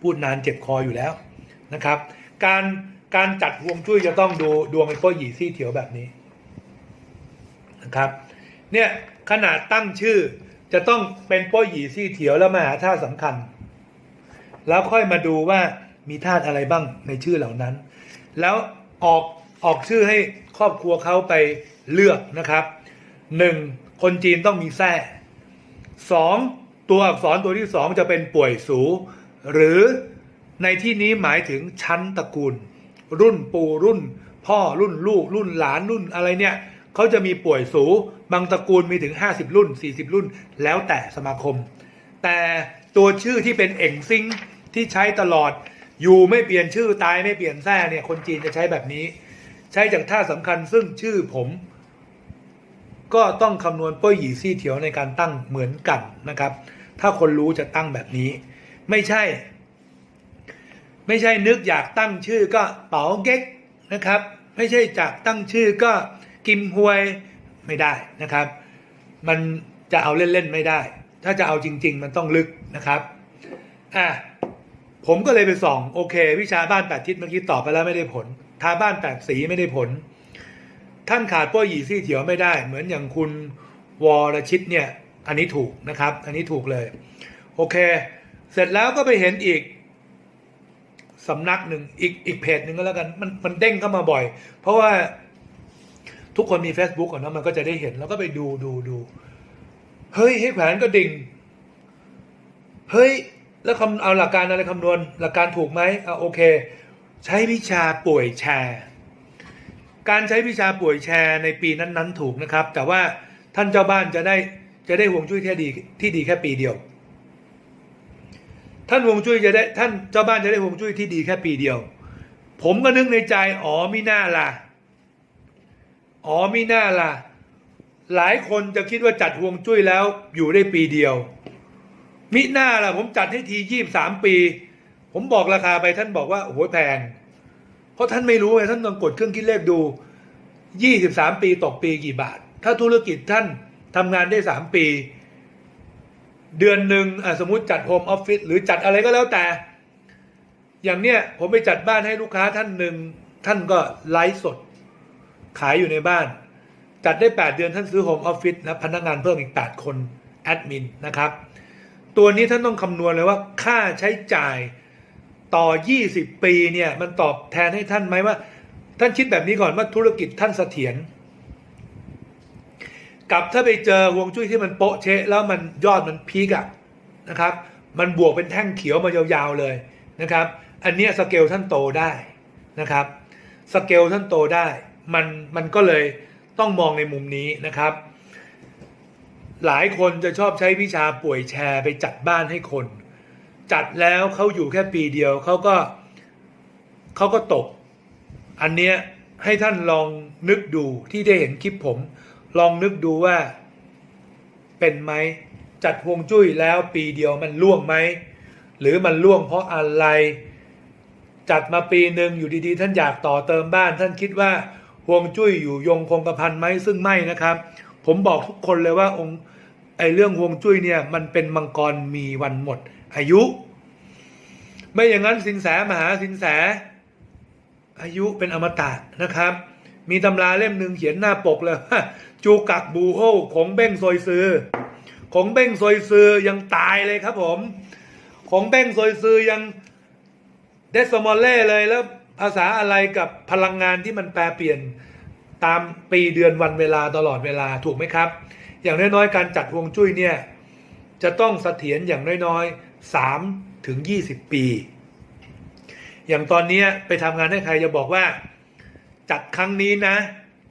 พูดนานเจ็บคออยู่แล้วนะครับ การการจัดฮวงจุ้ยจะต้องดูดวงเป็นโป้หยีซี่เถียวแบบนี้นะครับเนี่ยขนาดตั้งชื่อจะต้องเป็นป้หยีซี่เถียวแล้วมาหาท่าตุสำคัญ แล้วค่อยมาดูว่ามีธาตุอะไรบ้างในชื่อเหล่านั้น แล้วออกออกชื่อให้ครอบครัวเขาไปเลือกนะครับหนึ่งคนจีนต้องมีแท้สอง ตัวอักษรตัวที่สองจะเป็นป่วยสู หรือในที่นี้หมายถึงชั้นตระกูล รุ่นปู่รุ่น พ่อรุ่นลูก รุ่นหลานรุ่นอะไรเนี่ยเขาจะมีป่วยสู บางตระกูลมีถึง 50 รุ่น 40 รุ่น แล้วแต่สมาคม แต่ตัวชื่อที่เป็นเอ่งซิงที่ใช้ตลอดอยู่ไม่เปลี่ยนชื่อตายไม่เปลี่ยนแท้เนี่ยคนจีนจะใช้แบบนี้ ใช้จากท่าสำคัญซึ่งชื่อผม ก็ต้องคำนวณป้อยหยีซี่เถียวในการตั้งเหมือนกันนะครับ ถ้าคนรู้จะตั้งแบบนี้ ไม่ใช่ ไม่ใช่นึกอยากตั้งชื่อก็เป๋าเก๊กนะครับ ไม่ใช่จากตั้งชื่อก็กิมฮวยไม่ได้นะครับ มันจะเอาเล่นๆไม่ได้ ถ้าจะเอาจริง ๆ มันต้องลึกนะครับอะผมก็เลยไปส่องโอเค วิชาบ้านแปดทิศเมื่อกี้ตอบไปแล้วไม่ได้ผล ทาบ้านแปดสีไม่ได้ผล ท่านขาดป้ยหยีซี่เถียวไม่ได้ เหมือนอย่างคุณวรชิตเนี่ย อันนี้ถูกนะครับ อันนี้ถูกเลย โอเค เสร็จแล้วก็ไปเห็นอีกสำนักหนึ่งอีกอีกเพจหนึ่งก็แล้วกัน มันมันเด้งเข้ามาบ่อย เพราะว่าทุกคนมี Facebook อะเนอะมันก็จะได้เห็น แล้วก็ไปดูดูดูเฮ้ยให้แผนก็ดิ่งเฮ้ย แล้วคำเอาหลักการอะไรคำนวณ หลักการถูกไหมอะโอเค ใช้วิชาป่วยแชร์ การใช้วิชาป่วยแชร์ในปีนั้นๆ ถูกนะครับ แต่ว่าท่านเจ้าบ้านจะได้ จะได้ห่วงจุ้ยแค่ดีที่ดีแค่ปีเดียว ท่านห่วงจุ้ยจะได้ท่านเจ้าบ้านจะได้ห่วงจุ้ยที่ดีแค่ปีเดียว ผมก็นึกในใจอ๋อมิน่าล่ะอ๋อมิน่าล่ะ หลายคนจะคิดว่าจัดห่วงจุ้ยแล้วอยู่ได้ปีเดียว มิน่าล่ะ ผมจัดให้ทียี่สามปี ผมบอกราคาไปท่านบอกว่าโอ้โหแพงเพราะท่านไม่รู้ไงท่านต้องกดเครื่องคิดเลขดู23ปีตกปีกี่บาท ถ้าธุรกิจท่าน ทำงานได้3ปี เดือนหนึ่งอะสมมติจัดโฮมออฟฟิศหรือจัดอะไรก็แล้วแต่ อย่างเนี้ยผมไปจัดบ้านให้ลูกค้าท่านหนึ่งท่านก็ไลฟ์สด ขายอยู่ในบ้าน จัดได้ 8 เดือนท่านซื้อโฮมออฟฟิศนะพนักงานเพิ่มอีก 8 คนแอดมินนะครับ ตัวนี้ท่านต้องคำนวณเลยว่าค่าใช้จ่ายต่อ 20 ปีเนี่ยมันตอบแทนให้ท่านไหมว่า ท่านคิดแบบนี้ก่อนว่าธุรกิจท่านเสถียร กับถ้าไปเจอฮวงจุ้ยที่มันโป๊ะเชะแล้วมันยอดมันพีกอะนะครับ มันบวกเป็นแท่งเขียวมายาวๆเลยนะครับ อันนี้สเกลท่านโตได้นะครับ สเกลท่านโตได้ มันมันก็เลยต้องมองในมุมนี้นะครับ หลายคนจะชอบใช้วิชาป่วยแชร์ไปจัดบ้านให้คน จัดแล้วเขาอยู่แค่ปีเดียวเขาก็เขาก็ตก อันเนี้ยให้ท่านลองนึกดูที่ได้เห็นคลิปผม ลองนึกดูว่า เป็นไหมจัดฮวงจุ้ยแล้วปีเดียวมันล่วงไหมหรือมันล่วงเพราะอะไร จัดมาปีหนึ่งอยู่ดีๆ ท่านอยากต่อเติมบ้าน ท่านคิดว่าฮวงจุ้ยอยู่ยงคงกระพันไหมซึ่งไม่นะครับ ผมบอกทุกคนเลยว่าองค์ไอเรื่องฮวงจุ้ยเนี่ยมันเป็นมังกรมีวันหมด อายุ ไม่อย่างนั้นสินแสมหาสินแส อายุเป็นอมตะนะครับ มีตำราเล่มหนึ่งเขียนหน้าปกเลย จูกักบูโฮของเบ้งซอยซือ ของเบ้งซอยซือยังตายเลยครับผม ของเบ้งซอยซือยังเดสมอลเล่เลยแล้วภาษาอะไรกับพลังงานที่มันแปรเปลี่ยนตามปีเดือนวันเวลาตลอดเวลาถูกไหมครับ อย่างน้อยๆ การจัดวงจุ้ยเนี่ย จะต้องเสถียรอย่างน้อยๆสามถึงยี่สิบปี อย่างตอนนี้ไปทำงานให้ใครจะบอกว่า จัดครั้งนี้นะ